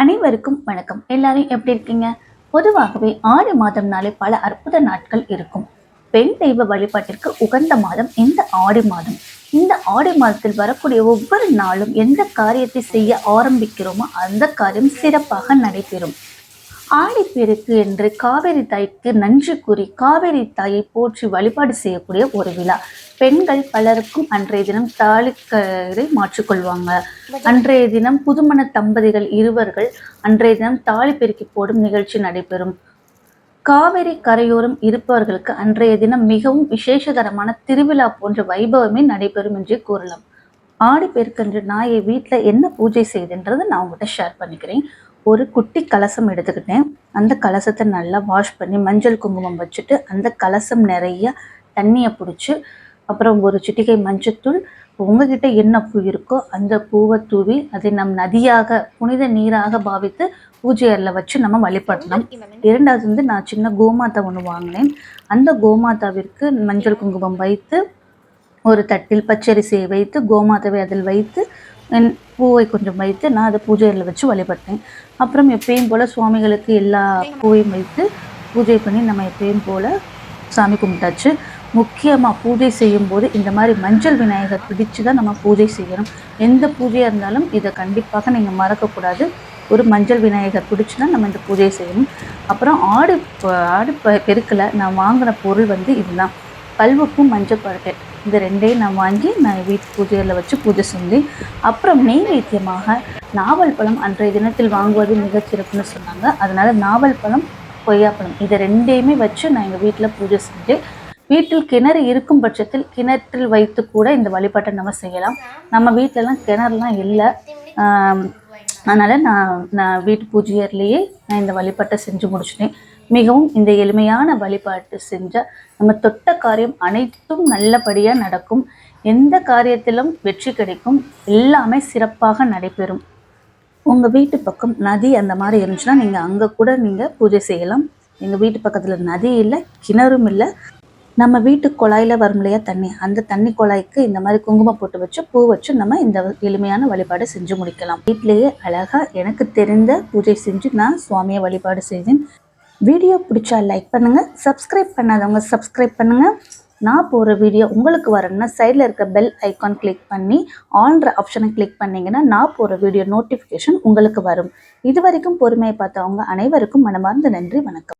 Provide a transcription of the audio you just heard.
அனைவருக்கும் வணக்கம். எல்லாரும் எப்படி இருக்கீங்க? பொதுவாகவே ஆடி மாதம்னாலே பல அற்புத நாட்கள் இருக்கும். பெண் தெய்வ வழிபாட்டிற்கு உகந்த மாதம் இந்த ஆடி மாதம். இந்த ஆடி மாதத்தில் வரக்கூடிய ஒவ்வொரு நாளும் எந்த காரியத்தை செய்ய ஆரம்பிக்கிறோமோ அந்த காரியம் சிறப்பாக நடைபெறும். ஆடிப்பெருக்கு என்று காவேரி தாய்க்கு நன்றி கூறி காவேரி தாயை போற்றி வழிபாடு செய்யக்கூடிய ஒரு விழா. பெண்கள் பலருக்கும் அன்றைய தினம் தாலிக்கரை மாற்றிக்கொள்வாங்க அன்றைய தினம் புதுமண தம்பதிகள் இருவர்கள் அன்றைய தினம் தாலி பெருக்கி போடும் நிகழ்ச்சி நடைபெறும். காவிரி கரையோரம் இருப்பவர்களுக்கு அன்றைய தினம் மிகவும் விசேஷகரமான திருவிழா போன்ற வைபவமே நடைபெறும் என்று கூறலாம். ஆடி பெருக்கன்று நாயை வீட்டில் என்ன பூஜை செய்துன்றதை நான் உங்கள்கிட்ட ஷேர் பண்ணிக்கிறேன். ஒரு குட்டி கலசம் எடுத்துக்கிட்டேன். அந்த கலசத்தை நல்லா வாஷ் பண்ணி மஞ்சள் குங்குமம் வச்சுட்டு அந்த கலசம் நிறைய தண்ணியை பிடிச்சி அப்புறம் ஒரு சிட்டிகை மஞ்சத்தூள் உங்ககிட்ட என்ன பூ இருக்கோ அந்த பூவை தூவி அதை நம் நதியாக புனித நீராக பாவித்து பூஜை அறையில் வச்சு நம்ம வழிபடலாம். இரண்டாவது வந்து நான் சின்ன கோமாதா ஒன்று வாங்கினேன். அந்த கோமாதாவிற்கு மஞ்சள் குங்குமம் வைத்து ஒரு தட்டில் பச்சரிசியை வைத்து கோமாதாவை அதில் வைத்து பூவை கொஞ்சம் வைத்து நான் அதை பூஜையில் வச்சு வழிபட்டேன். அப்புறம் எப்பயும் போல் சுவாமிகளுக்கு எல்லா பூவையும் வைத்து பூஜை பண்ணி நம்ம எப்பயும் போல் சாமி கும்பிட்டாச்சு. முக்கியமாக பூஜை செய்யும்போது இந்த மாதிரி மஞ்சள் விநாயகர் பிடிச்சு தான் நம்ம பூஜை செய்யணும். எந்த பூஜையாக இருந்தாலும் இதை கண்டிப்பாக நீங்கள் மறக்கக்கூடாது. ஒரு மஞ்சள் விநாயகர் பிடிச்சி தான் நம்ம இந்த பூஜையை செய்யணும். அப்புறம் ஆடு ஆடு பெருக்கில் நான் வாங்கின பொருள் வந்து இதுதான். கல்வுப்பும் மஞ்சள் பழக்கை இந்த ரெண்டையும் நான் வாங்கி நான் வீட்டு பூஜையில் வச்சு பூஜை செஞ்சேன். அப்புறம் நெய்வேத்தியமாக நாவல் பழம் அன்றைய தினத்தில் வாங்குவது மிகச்சிறப்புன்னு சொன்னாங்க. அதனால் நாவல் பழம் கொய்யாப்பழம் இதை ரெண்டையுமே வச்சு நான் எங்கள் வீட்டில் பூஜை செஞ்சேன். வீட்டில் கிணறு இருக்கும் பட்சத்தில் கிணற்றில் வைத்து கூட இந்த வழிபாட்டை நம்ம செய்யலாம். நம்ம வீட்டிலலாம் கிணறுலாம் இல்லை. அதனால் நான் நான் வீட்டு பூஜையர்லேயே நான் இந்த வழிபாட்டை செஞ்சு முடிச்சிட்டேன். மிகவும் இந்த எளிமையான வழிபாட்டு செஞ்சால் நம்ம தொட்ட காரியம் அனைத்தும் நல்லபடியாக நடக்கும். எந்த காரியத்திலும் வெற்றி கிடைக்கும். எல்லாமே சிறப்பாக நடைபெறும். உங்கள் வீட்டு பக்கம் நதி அந்த மாதிரி இருந்துச்சுன்னா நீங்கள் அங்கே கூட நீங்கள் பூஜை செய்யலாம். எங்கள் வீட்டு பக்கத்தில் நதி இல்லை கிணறும் இல்லை. நம்ம வீட்டு குழாயில் வரும் இல்லையா தண்ணி? அந்த தண்ணி குழாய்க்கு இந்த மாதிரி குங்குமம் போட்டு வச்சு பூ வச்சு நம்ம இந்த எளிமையான வழிபாடு செஞ்சு முடிக்கலாம். வீட்டிலேயே அழகாக எனக்கு தெரிந்த பூஜை செஞ்சு நான் சுவாமியை வழிபாடு செய்தேன் வீடியோ பிடிச்சா லைக் பண்ணுங்கள் சப்ஸ்கிரைப் பண்ணாதவங்க சப்ஸ்கிரைப் பண்ணுங்கள் நான் போகிற வீடியோ உங்களுக்கு வரணும்னா சைடில் இருக்க பெல் ஐக்கான் கிளிக் பண்ணி ஆல்ன்ற ஆப்ஷனை கிளிக் பண்ணிங்கன்னா நான் போகிற வீடியோ நோட்டிஃபிகேஷன் உங்களுக்கு வரும். இது வரைக்கும் பொறுமையை பார்த்தவங்க அனைவருக்கும் மனமார்ந்த நன்றி வணக்கம்.